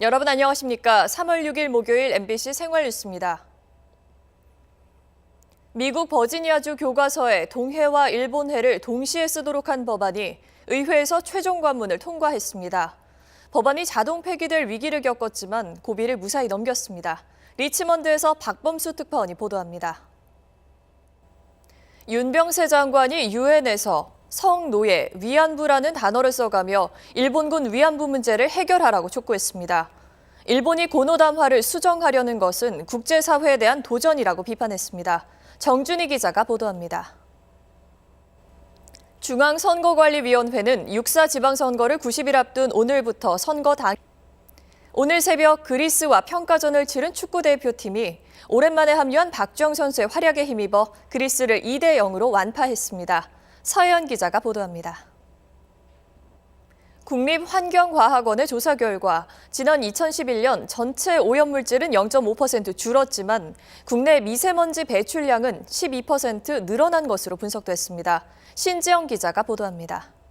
여러분 안녕하십니까? 3월 6일 목요일 MBC 생활 뉴스입니다. 미국 버지니아주 교과서에 동해와 일본해를 동시에 쓰도록 한 법안이 의회에서 최종 관문을 통과했습니다. 법안이 자동 폐기될 위기를 겪었지만 고비를 무사히 넘겼습니다. 리치먼드에서 박범수 특파원이 보도합니다. 윤병세 장관이 유엔에서 성노예, 위안부라는 단어를 써가며 일본군 위안부 문제를 해결하라고 촉구했습니다. 일본이 고노담화를 수정하려는 것은 국제사회에 대한 도전이라고 비판했습니다. 정준희 기자가 보도합니다. 중앙선거관리위원회는 육사 지방선거를 90일 앞둔 오늘부터 선거 당 오늘 새벽 그리스와 평가전을 치른 축구 대표팀이 오랜만에 합류한 박주영 선수의 활약에 힘입어 그리스를 2대 0으로 완파했습니다. 서현 기자가 보도합니다. 국립환경과학원의 조사 결과 지난 2011년 전체 오염물질은 0.5% 줄었지만 국내 미세먼지 배출량은 12% 늘어난 것으로 분석됐습니다. 신지영 기자가 보도합니다.